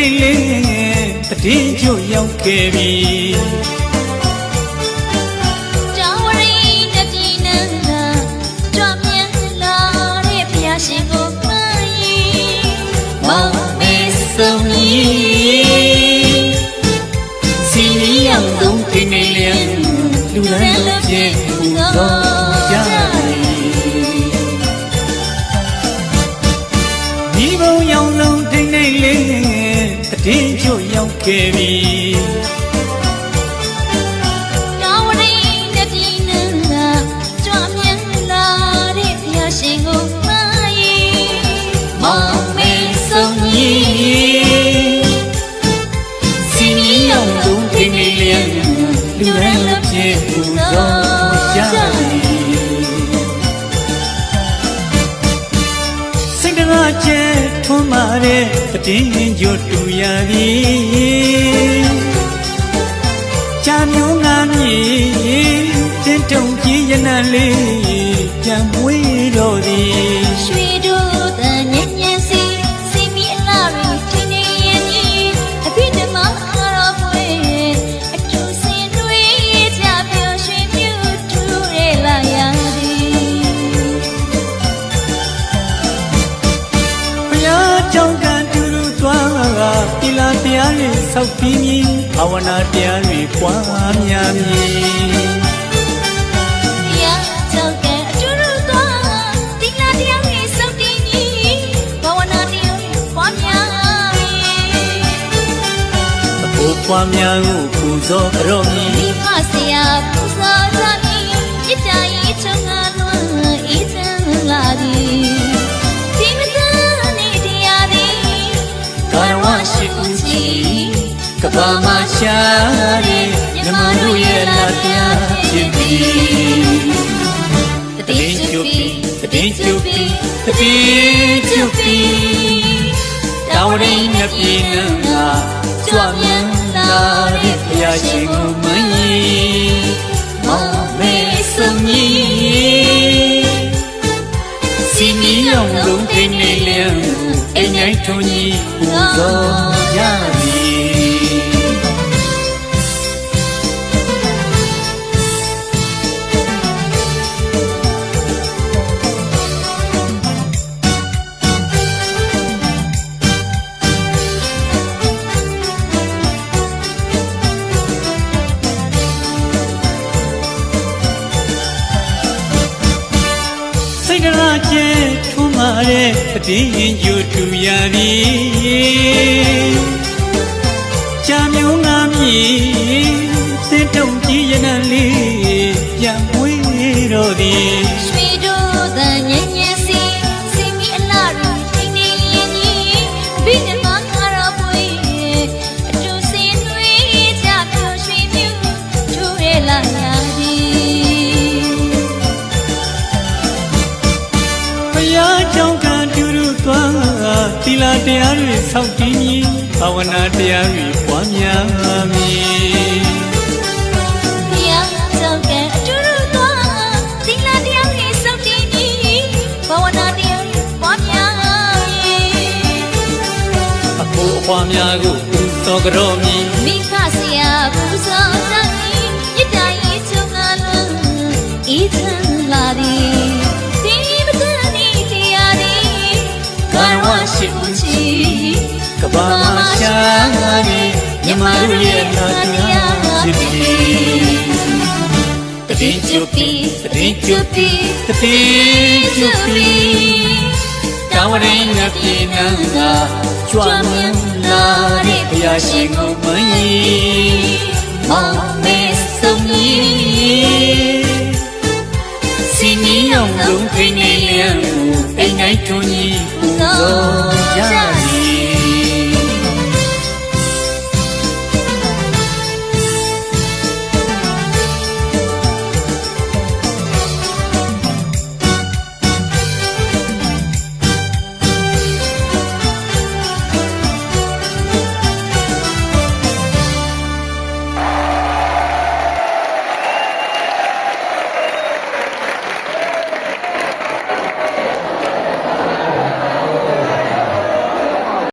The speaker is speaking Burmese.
နေလေးတည်င်းကျွရောက်ခဲ့ပြီ ခဲ့ပြီကြောင်ရီတတိနန္ဒာကြွမြန်လာတဲ့ဖျားရှင်ကိုမှန်ရင်မောင်မေဆုံးကြီးစီမီရောက်ဆုံးဒီနေလျံလူရန်လုံးပြေပူဇော်ကြစိတ်တကားကျဲထွန်းမာတဲ့ တည်င်းကျွတူရပြီကြာမျိုးငါမြည်တင်းတုံကြီးရနလေးပြန် ဆောက်ပြီးမြည်ဘာဝနာတရားတွေပွားများမည်တရားကြောင့်ကအတူတူသွားသီလတရားတွေစောင့်တည်ကြီးဘာဝနာတရားတွေပွားများအဖို့ပွားများကိုပူဇော်အတော်မည် ကြီးကဘာမရှာတဲ့မြမတို့ရဲ့လာတရားဖြစ်ပြီတည်င်းကျွပြီတည်င်းကျွပြီတည်င်းကျွပြီတောင်းရင်းမြပြေနံကကြွမြန်လာတဲ့ဘုရားရှင်ကိုမန်ကြီးမောင်မေဆုံးကြီးစီမီရောက်လုံးသိနေလျံအိမ်ငိုင်းထွန်ကြီးပူဇော် စိတ်ကလာကျဲထွန်းမာတဲ့အတည်ရင်ယူထူရသည်ကြာမျိုးငါမြည်သင်တုံကြီးရနလေးပြန်မွေးတော်သည် လတရားတွေဆောက်တည်မြည်ဘာဝနာတရားတွေပွားများမည်ဘုရားကြောင့်ကအတူတူသွားသီလတရားတွေစောင့်တည်ကြီးဘာဝနာတရားတွေပွားများ၍အဖို့အပွားများကိုပူဇော်ကြတော်မည်မိခဆရာပူဇော်တတ်၏မြတ်တာရေးချုံငါလွန်ဤချမ်းလာသည် နေမြမတို့ရဲ့နာတရားဖြစ်ပြီတည်င်းကျွပြီတည်င်းကျွပြီတည်င်းကျွပြီတောင်းရင်ငါပြေနံကကြွမင်းလာတဲ့ဘုရားရှင်ကိုမန်ကြီး